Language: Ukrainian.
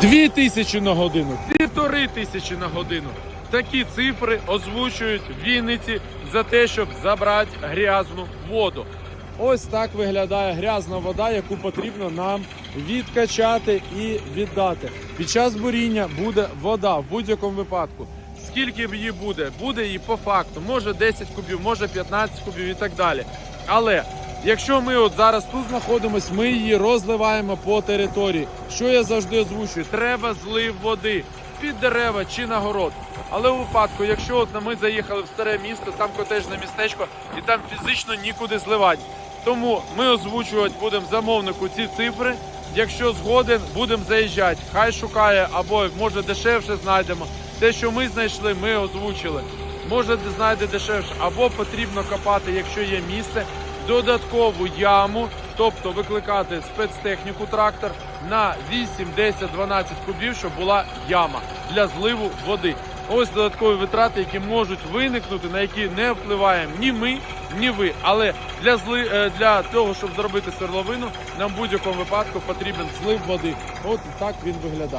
Дві тисячі на годину, півтори тисячі на годину. Такі цифри озвучують в Вінниці за те, щоб забрати грязну воду. Ось так виглядає грязна вода, яку потрібно нам відкачати і віддати. Під час буріння буде вода в будь-якому випадку. Скільки б її буде? Буде її по факту. Може 10 кубів, може 15 кубів і так далі. Але якщо ми от зараз тут знаходимось, ми її розливаємо по території. Що я завжди озвучую? Треба злив води під дерева чи на город. Але у випадку, якщо от ми заїхали в старе місто, там котежне містечко, і там фізично нікуди зливати. Тому ми озвучувати будемо замовнику ці цифри. Якщо згоден, будемо заїжджати. Хай шукає або може дешевше знайдемо. Те, що ми знайшли, ми озвучили. Може знайде дешевше, або потрібно копати, якщо є місце, додаткову яму, тобто викликати спецтехніку трактор на 8, 10, 12 кубів, щоб була яма для зливу води. Ось додаткові витрати, які можуть виникнути, на які не впливаємо ні ми, ні ви. Але для зли е, для того, щоб зробити свердловину, нам в будь-якому випадку потрібен злив води. От так він виглядає.